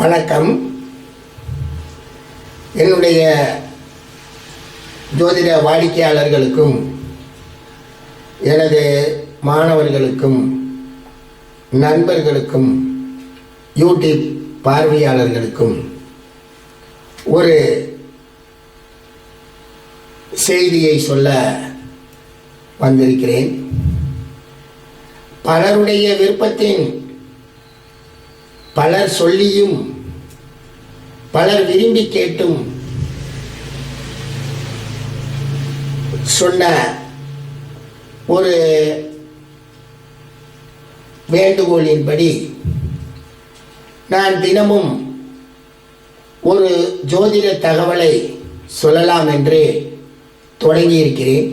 வணக்கம். என்னுடைய ஜோதிட வாடிக்கையாளர்களுக்கும் எனது மாணவர்களுக்கும் நண்பர்களுக்கும் யூடியூப் பார்வையாளர்களுக்கும் ஒரு செய்தியை சொல்ல வந்திருக்கிறேன். பலருடைய விருப்பத்தின் பலர் சொல்லியும் பலர் விரும்பி கேட்டும் சொன்ன ஒரு வேண்டுகோளின்படி நான் தினமும் ஒரு ஜோதிட தகவலை சொல்லலாம் என்று தொடங்கியிருக்கிறேன்.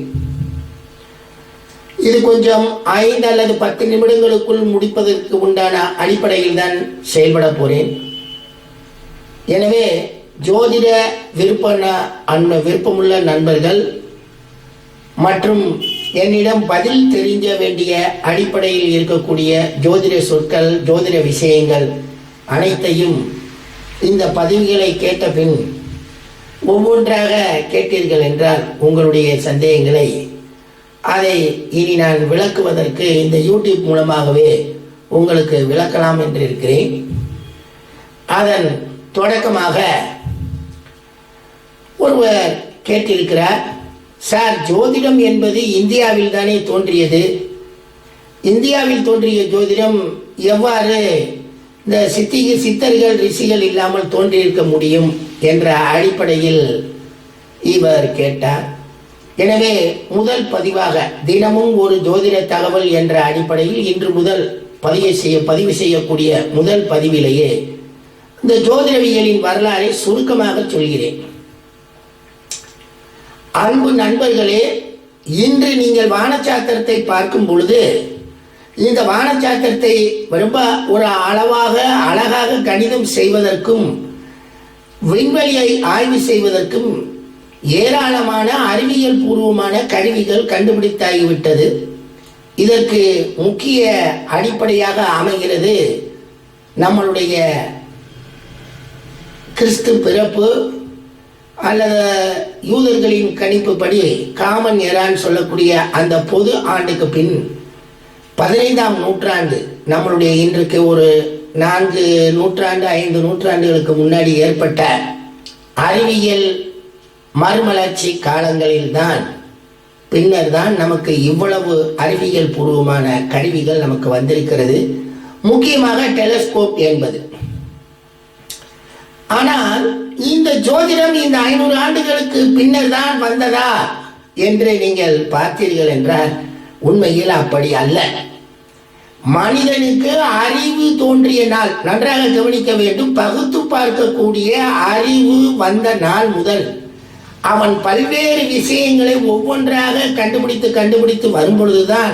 இது கொஞ்சம் ஐந்து அல்லது பத்து நிமிடங்களுக்குள் முடிப்பதற்கு உண்டான அடிப்படையில் தான் செயல்பட போறேன். எனவே ஜோதிட விருப்ப அன்ன விருப்பமுள்ள நண்பர்கள் மற்றும் என்னிடம் பதில் தெரிஞ்ச வேண்டிய அடிப்படையில் இருக்கக்கூடிய ஜோதிட சொற்கள் ஜோதிட விஷயங்கள் அனைத்தையும் இந்த பதிவுகளை கேட்ட பின் ஒவ்வொன்றாக கேட்டீர்கள் என்றால் உங்களுடைய சந்தேகங்களை அதை இனி நான் விளக்குவதற்கு இந்த யூடியூப் மூலமாகவே உங்களுக்கு விளக்கலாம் என்று இருக்கிறேன். அதன் தொடக்கமாக ஒருவர் கேட்டிருக்கிறார் சார் ஜோதிடம் என்பது இந்தியாவில் தானே தோன்றியது? இந்தியாவில் தோன்றிய ஜோதிடம் எவ்வாறு இந்த சித்திக சித்தர்கள் ரிஷிகள் இல்லாமல் தோன்றியிருக்க முடியும்? என்ற அடிப்படையில் இவர் கேட்டார். எனவே முதல் பதிவாக தினமும் ஒரு ஜோதிட தகவல் என்ற அடிப்படையில் இன்று முதல் பதிவு செய்ய பதிவு செய்யக்கூடிய முதல் பதிவிலேயே இந்த ஜோதிடவியலின் வரலாறை சுருக்கமாக சொல்கிறேன். அன்பு நண்பர்களே இன்று நீங்கள் வானச்சாத்திரத்தை பார்க்கும் பொழுது இந்த வானச்சாத்திரத்தை ரொம்ப ஒரு அளவாக அழகாக கணிதம் செய்வதற்கும் விண்வெளியை ஆய்வு செய்வதற்கும் ஏராளமான அறிவியல் பூர்வமான கருவிகள் கண்டுபிடித்தாகிவிட்டது. இதற்கு முக்கிய அடிப்படையாக அமைகிறது நம்மளுடைய கிறிஸ்து பிறப்பு அல்லது யூதர்களின் கணிப்புப்படி காமன் எரான்னு சொல்லக்கூடிய அந்த பொது ஆண்டுக்கு பின் பதினைந்தாம் நூற்றாண்டு நம்மளுடைய இன்றைக்கு ஒரு நான்கு நூற்றாண்டு ஐந்து நூற்றாண்டுகளுக்கு முன்னாடி ஏற்பட்ட அறிவியல் மறுமலர்ச்சி காலங்களில்தான் பின்னர் தான் நமக்கு இவ்வளவு அறிவியல் பூர்வமான கருவிகள் நமக்கு வந்திருக்கிறது. முக்கியமாக டெலஸ்கோப் என்பது. ஆனால் இந்த ஜோதிடம் இந்த ஐநூறு ஆண்டுகளுக்கு பின்னர் தான் வந்ததா என்று நீங்கள் பார்த்தீர்கள் என்றால் உண்மையில் அப்படி அல்ல. மனிதனுக்கு அறிவு தோன்றிய நாள் நன்றாக கவனிக்க வேண்டும் பகுத்து பார்க்கக்கூடிய அறிவு வந்த நாள் முதல். அவன் பல்வேறு விஷயங்களை ஒவ்வொன்றாக கண்டுபிடித்து கண்டுபிடித்து வரும்பொழுதுதான்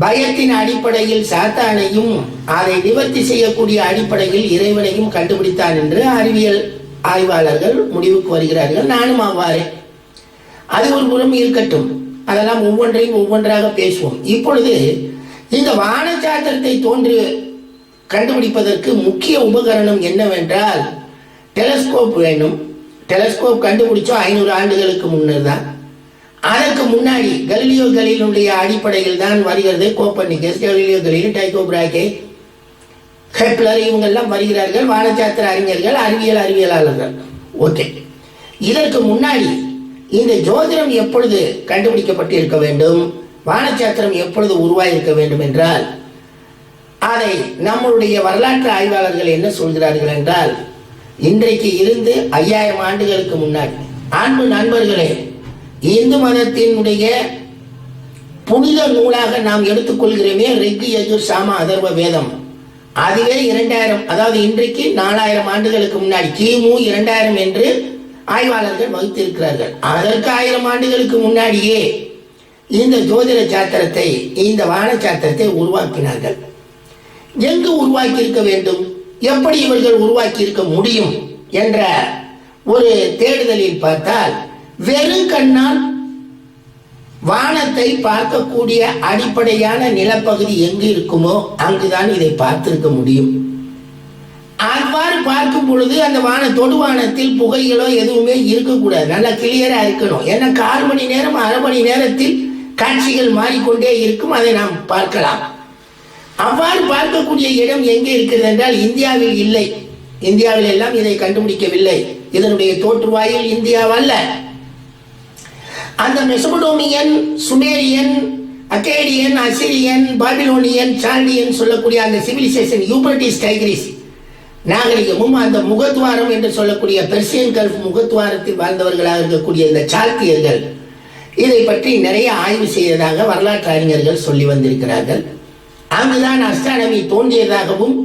பயத்தின் அடிப்படையில் சாத்தானையும் அதை நிவர்த்தி செய்யக்கூடிய அடிப்படையில் இறைவனையும் கண்டுபிடித்தான் என்று அறிவியல் ஆய்வாளர்கள் முடிவுக்கு வருகிறார்கள். நானும் அவ்வாறே. அது ஒரு புறம் இருக்கட்டும். அதெல்லாம் ஒவ்வொன்றையும் ஒவ்வொன்றாக பேசுவோம். இப்பொழுது இந்த வானச்சாத்திரத்தை தோன்றி கண்டுபிடிப்பதற்கு முக்கிய உபகரணம் என்னவென்றால் டெலஸ்கோப் வேணும். டெலஸ்கோப் கண்டுபிடிச்சோம் ஐநூறு ஆண்டுகளுக்கு முன்னர் தான் அதற்கு முன்னாடி கலிலியோ கலீலுடைய அடிப்படையில் தான் வருகிறது கோப்பர்னிகஸ் கலிலியோ கலீல் டைகோ பிராகே கெப்லர் இவங்கெல்லாம் வருகிறார்கள் வானச்சாத்திர அறிஞர்கள் அறிவியல் அறிவியலாளர்கள். ஓகே. இதற்கு முன்னாடி இந்த ஜோதிடம் எப்பொழுது கண்டுபிடிக்கப்பட்டு இருக்க வேண்டும்? வானச்சாத்திரம் எப்பொழுது உருவாயிருக்க வேண்டும் என்றால் அதை நம்மளுடைய வரலாற்று ஆய்வாளர்கள் என்ன சொல்கிறார்கள் என்றால் இன்றைக்கு இருந்து ஐயாயிரம் ஆண்டுகளுக்கு முன்னாடி. அன்பு நண்பர்களே இந்து மதத்தினுடைய புனித நூலாக நாம் எடுத்துக்கொள்கிறோமே ரிக்கு யஜுர் சாம அதர்வ வேதம். அதுவே இரண்டாயிரம் அதாவது இன்றைக்கு நாலாயிரம் ஆண்டுகளுக்கு முன்னாடி கிமு இரண்டாயிரம் என்று ஆய்வாளர்கள் வகுத்திருக்கிறார்கள். அதற்கு ஆயிரம் ஆண்டுகளுக்கு முன்னாடியே இந்த ஜோதிட சாத்திரத்தை இந்த வான சாத்திரத்தை உருவாக்கினார்கள். எங்கு உருவாக்கி இருக்க வேண்டும்? எப்படி இவர்கள் உருவாக்கி இருக்க முடியும் என்ற ஒரு தேடுதலில் பார்த்தால் வெறும் கண்ணால் வானத்தை பார்க்கக்கூடிய அடிப்படையான நிலப்பகுதி எங்கு இருக்குமோ அங்குதான் இதை பார்த்திருக்க முடியும். அவ்வாறு பார்க்கும் பொழுது அந்த வான தொடுவானத்தில் புகைகளோ எதுவுமே இருக்கக்கூடாது. நல்லா கிளியரா இருக்கணும். ஏன்னா கால் மணி நேரம் அரை மணி நேரத்தில் காட்சிகள் மாறிக்கொண்டே இருக்கும். அதை நாம் பார்க்கலாம். அவ்வாறு பார்க்கக்கூடிய இடம் எங்கே இருக்கிறது என்றால் இந்தியாவில் இல்லை. இந்தியாவில் எல்லாம் இதை கண்டுபிடிக்கவில்லை. இதனுடைய தோற்றுவாயில் இந்தியாவல்ல. அந்த Mesopotamian Sumerian Akkadian Assyrian Babylonian Chaldean சொல்லக்கூடிய அந்த சிவிலைசேஷன் யூபர்டிஸ் டைகிரிஸ் நாகரிகமும் அந்த முகத்வாரம் என்று சொல்லக்கூடிய பெர்சியன் கல்ஃப் முகத்வாரத்தில் வாழ்ந்தவர்களாக இருக்கக்கூடிய இந்த சால்தியர்கள் இதை பற்றி நிறைய ஆய்வு செய்ததாக வரலாற்று அறிஞர்கள் சொல்லி வந்திருக்கிறார்கள். அங்குதான் அஸ்ட்ரானமி தோன்றியதாகவும்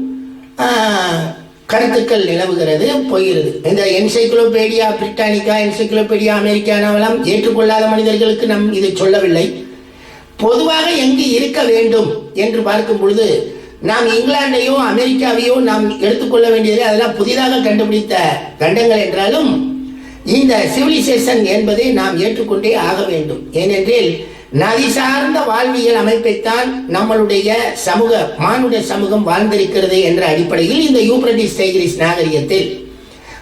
கருத்துக்கள் நிலவுகிறது போகிறது. இந்த என்சைக்ளோபீடியா பிரிட்டானிக்கா என்சைக்ளோபீடியா அமெரிக்கானாவெல்லாம் ஏற்றுக்கொள்ளாத மனிதர்களுக்கு நம் இதை சொல்லவில்லை. பொதுவாக எங்கு இருக்க வேண்டும் என்று பார்க்கும் பொழுது நாம் இங்கிலாந்தையோ அமெரிக்காவையோ நாம் எடுத்துக்கொள்ள வேண்டியது அதெல்லாம் புதிதாக கண்டுபிடித்த கண்டங்கள் என்றாலும் இந்த சிவிலைசேஷன் என்பதை நாம் ஏற்றுக்கொண்டே ஆக வேண்டும். ஏனென்றில் நதி சார்ந்த வாழ்வியல் அமைப்பைத்தான் நம்மளுடைய சமூக மானுட சமூகம் வாழ்ந்திருக்கிறது என்ற அடிப்படையில் இந்த யூப்ரட்டிஸ் டைகிரிஸ் நாகரிகத்தில்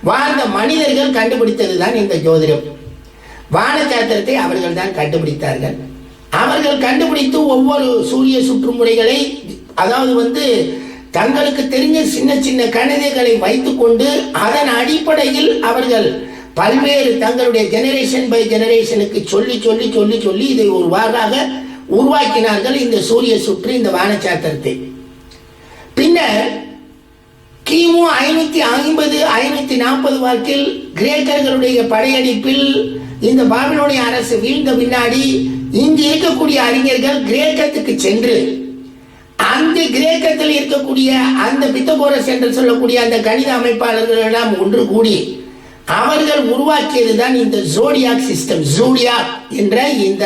வாழ்ந்த மனிதர்கள் கண்டுபிடித்தது தான் இந்த ஜோதிடம். வான சாத்திரத்தை அவர்கள் தான் கண்டுபிடித்தார்கள். அவர்கள் கண்டுபிடித்து ஒவ்வொரு சூரிய சுற்றுமுறைகளை அதாவது வந்து தங்களுக்கு தெரிஞ்ச சின்ன சின்ன கணிதங்களை வைத்துக்கொண்டு அதன் அடிப்படையில் அவர்கள் பல்வேறு தங்களுடைய ஜெனரேஷன் பை ஜெனரேஷனுக்கு சொல்லி சொல்லி சொல்லி சொல்லி இதை ஒரு வாராக உருவாக்கினார்கள் இந்த சூரிய சுற்று இந்த வானச்சாத்திரத்தை. பின்னர் கிமு ஐநூத்தி ஐம்பது ஐநூத்தி நாற்பது வாக்கில் கிரேக்கர்களுடைய படையெடுப்பில் இந்த பாபிலோனிய அரசு வீழ்ந்த பின்னாடி இங்கு இருக்கக்கூடிய அறிஞர்கள் கிரேக்கத்துக்கு சென்று அந்த கிரேக்கத்தில் இருக்கக்கூடிய அந்த பித்தகோரஸ் என்று சொல்லக்கூடிய அந்த கணித அமைப்பாளர்களெல்லாம் ஒன்று கூடி அவர்கள் உருவாக்கியது தான் இந்த ஜோடியாக் சிஸ்டம் ஜூடியா என்ற இந்த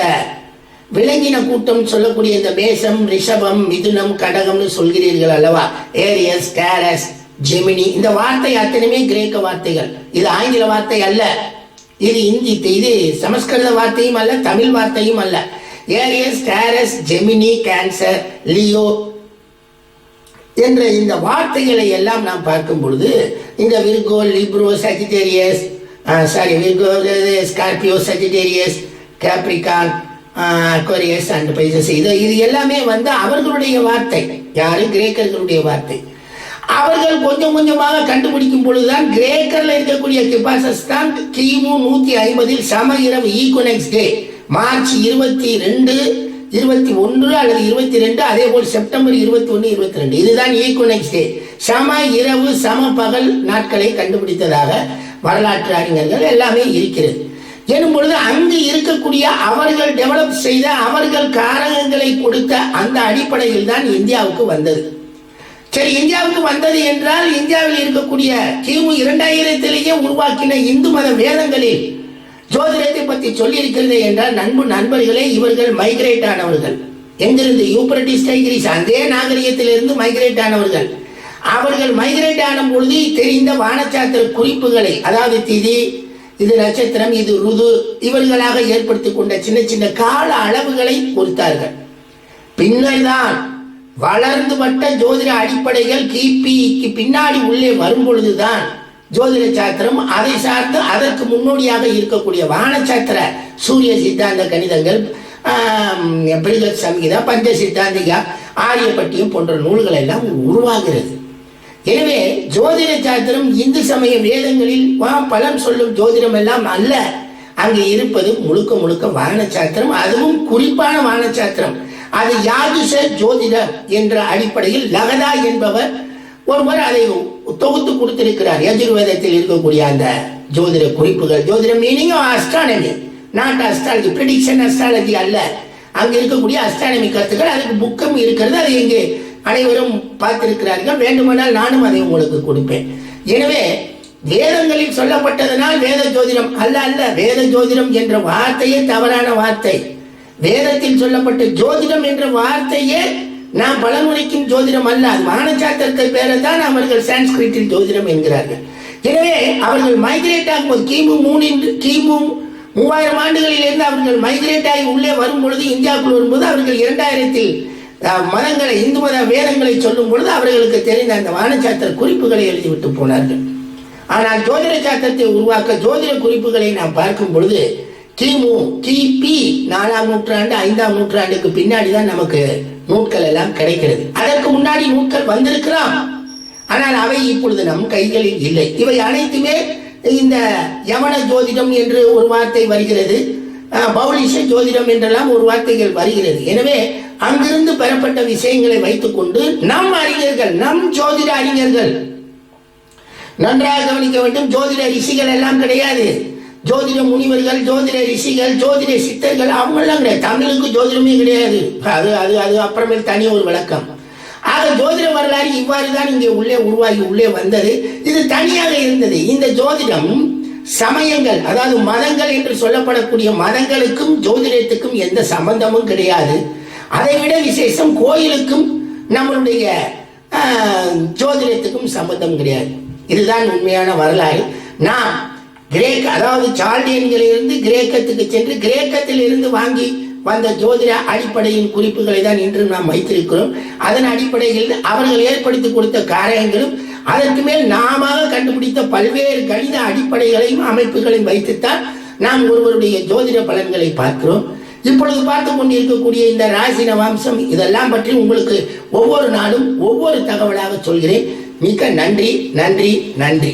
விலங்கின கூட்டம் சொல்லக்கூடிய இந்த மேசம் ரிஷபம் மிதுனம் கடகம்னு சொல்கிறீர்கள் அல்லவா? ஏரியஸ் டேரஸ் ஜெமினி இந்த வார்த்தை அத்தனையுமே கிரேக்க வார்த்தைகள். இது ஆங்கில வார்த்தை அல்ல. இது இந்தி இது சமஸ்கிருத வார்த்தையும் அல்ல தமிழ் வார்த்தையும் அல்ல. Aries Taurus Gemini Cancer Leo என்ற இந்த வார்த்தைகளை எல்லாம் நாம் பார்க்கும் பொழுது இந்த Virgo Libra Sagittarius sorry Virgo Scorpio Sagittarius Capricorn Aquarius and Pisces இது இது எல்லாமே வந்து அவர்களுடைய வார்த்தை. யாரு? கிரேக்கர்களுடைய வார்த்தை. அவர்கள் கொஞ்சம் கொஞ்சமாக கண்டுபிடிக்கும் பொழுதுதான் கிரேக்கர்ல இருக்கக்கூடிய கிபாசஸ் தான் கிமு நூத்தி ஐம்பதில் சம இரவு ஈக்குனெக்ஸ் டே மார்ச் இருபத்தி ரெண்டு இருபத்தி ஒன்று அல்லது இருபத்தி ரெண்டு அதே போல் செப்டம்பர் இருபத்தி ஒன்று இருபத்தி ரெண்டு. இதுதான் ஈக்குனெக்ஸ் டே சம இரவு சம பகல் நாட்களை கண்டுபிடித்ததாக வரலாற்று அறிஞர்கள் எல்லாமே இருக்கிறது. எனும் பொழுது அங்கு இருக்கக்கூடிய அவர்கள் டெவலப் செய்த அவர்கள் காரகங்களை கொடுத்த அந்த அடிப்படையில் தான் இந்தியாவுக்கு வந்தது. சரி இந்தியாவுக்கு வந்தது என்றால் இந்தியாவில் இருக்கக்கூடிய கிமு இரண்டாயிரத்திலேயே உருவாக்கின இந்து மத வேதங்களில் ஜோதிடத்தை பற்றி சொல்லி இருக்கிறது என்றால் நண்பு நண்பர்களே இவர்கள் மைக்ரேட் ஆனவர்கள். எங்கிருந்து? யூப்ரட்டிஸ் டைகிரிஸ் அதே நாகரிகத்திலிருந்து மைக்ரேட் ஆனவர்கள். அவர்கள் மைக்ரேட் ஆன பொழுது தெரிந்த வானச்சாத்திர குறிப்புகளை அதாவது திதி இது நட்சத்திரம் இது ருது இவர்களாக ஏற்படுத்தி கொண்ட சின்ன சின்ன கால அளவுகளை கொடுத்தார்கள் பின்னர்தான் வளர்ந்து வட்ட ஜோதிட அடிப்படைகள் கிபிக்கு பின்னாடி உள்ளே வரும் பொழுதுதான் ஜோதிட சாத்திரம் அதை சார்ந்து அதற்கு முன்னோடியாக இருக்கக்கூடிய வானசாத்திர சூரிய சித்தாந்த கணிதங்கள் ஆம், பிருகத் சம்ஹிதா பஞ்ச சித்தாந்திகா ஆரியப்பட்டியம் போன்ற நூல்கள் எல்லாம் உருவாகிறது. எனவே ஜோதிட சாத்திரம் இந்து சமய வேதங்களில் வா பலன் சொல்லும் ஜோதிடம் எல்லாம் அல்ல. அங்கே இருப்பது முழுக்க முழுக்க வானச்சாத்திரம் அதுவும் குறிப்பான வானச்சாத்திரம் அது யாதுஷ ஜோதிடம் என்ற அடிப்படையில் லகதா என்பவர் ஒருவர் அதை தொகுத்து கொடுத்திருக்கிறார். யஜுர்வேதத்தில் இருக்கக்கூடிய அந்த ஜோதிட குறிப்புகள். ஜோதிட மீனிங்கும் astronomy not astrology prediction astrology அல்ல. அங்கே இருக்கக்கூடிய அஸ்ட்ரானமி கருத்துக்கள் அதுக்கு புக்கம் இருக்கிறது. அது இங்கே அனைவரும் பார்த்திருக்கிறார்கள். வேண்டுமானால் நானும் அதை உங்களுக்கு கொடுப்பேன். எனவே வேதங்களில் சொல்லப்பட்டதனால் வேத ஜோதிடம் அல்ல அல்ல. வேத ஜோதிடம் என்ற வார்த்தையே தவறான வார்த்தை. வேதத்தில் சொல்லப்பட்ட ஜோதிடம் என்ற வார்த்தையே நான் பலமுறைக்கும் ஜோதிடம் அல்ல அது வானச்சாத்திரத்தை தான் அவர்கள் சான்ஸ்கிரிட்டில் ஜோதிடம் என்கிறார்கள். எனவே அவர்கள் மைக்ரேட் ஆகும்போது கிமு மூணின் கிமு மூவாயிரம் ஆண்டுகளிலிருந்து அவர்கள் மைக்ரேட் ஆகி உள்ளே வரும் பொழுது இந்தியாவுக்குள் வரும்போது அவர்கள் இரண்டாயிரத்தில் மதங்களை இந்து மத வேதங்களை சொல்லும் பொழுது அவர்களுக்கு தெரிந்த அந்த வானச்சாத்திர குறிப்புகளை எழுதிவிட்டு போனார்கள். ஆனால் ஜோதிட சாத்திரத்தை உருவாக்க ஜோதிட குறிப்புகளை நாம் பார்க்கும் பொழுது கிமு கிபி நாலாம் நூற்றாண்டு ஐந்தாம் நூற்றாண்டுக்கு பின்னாடி தான் நமக்கு நூட்கள் எல்லாம் கிடைக்கிறது. அதற்கு முன்னாடி நூட்கள் வந்திருக்கலாம். ஆனால் அவை இப்பொழுது நம் கைகளில் இல்லை. இவை அனைத்துமே இந்த யவன ஜோதிடம் என்று ஒரு வார்த்தை வருகிறது. அஹ், பௌலிஷ ஜோதிடம் என்றெல்லாம் ஒரு வார்த்தைகள் வருகிறது. எனவே அங்கிருந்து பெறப்பட்ட விஷயங்களை வைத்துக்கொண்டு நம் அறிஞர்கள் நம் ஜோதிட அறிஞர்கள் நன்றாக கவனிக்க வேண்டும். ஜோதிட ரிஷிகள் எல்லாம் கிடையாது. ஜோதிட முனிவர்கள் ஜோதிட ரிஷிகள் ஜோதிட சித்தர்கள் அவங்கெல்லாம் கிடையாது. தமிழுக்கு ஜோதிடமே கிடையாது. அது அது அது அப்புறமேல் தனி ஒரு விளக்கம். ஆக ஜோதிட வரலாறு இவ்வாறு தான் இங்கே உள்ளே உருவாகி உள்ளே வந்தது. இது தனியாக இருந்தது. இந்த ஜோதிடம் சமயங்கள் அதாவது மதங்கள் என்று சொல்லப்படக்கூடிய மதங்களுக்கும் ஜோதிடத்துக்கும் எந்த சம்பந்தமும் கிடையாது. அதை விட விசேஷம் கோயிலுக்கும் நம்மளுடைய ஜோதிடத்துக்கும் சம்பந்தம் கிடையாது. இதுதான் உண்மையான வரலாறு. நான் கிரேக்க அதாவது சால்டியன்களிலிருந்து கிரேக்கத்துக்கு சென்று கிரேக்கத்தில் இருந்து வாங்கி வந்த ஜோதிட அடிப்படையின் குறிப்புகளை தான் இன்று நாம் வைத்திருக்கிறோம். அதன் அடிப்படையில் அவர்கள் ஏற்படுத்தி கொடுத்த காரியங்களும் அதற்கு மேல் நாம கண்டுபிடித்த பல்வேறு கணித அடிப்படைகளையும் அமைப்புகளையும் வைத்துத்தான் நாம் ஒருவருடைய ஜோதிட பலன்களை பார்க்கிறோம். இப்பொழுது பார்த்து கொண்டிருக்கக்கூடிய இந்த ராசின வம்சம் இதெல்லாம் பற்றி உங்களுக்கு ஒவ்வொரு நாளும் ஒவ்வொரு தகவலாக சொல்கிறேன். மிக்க நன்றி நன்றி நன்றி.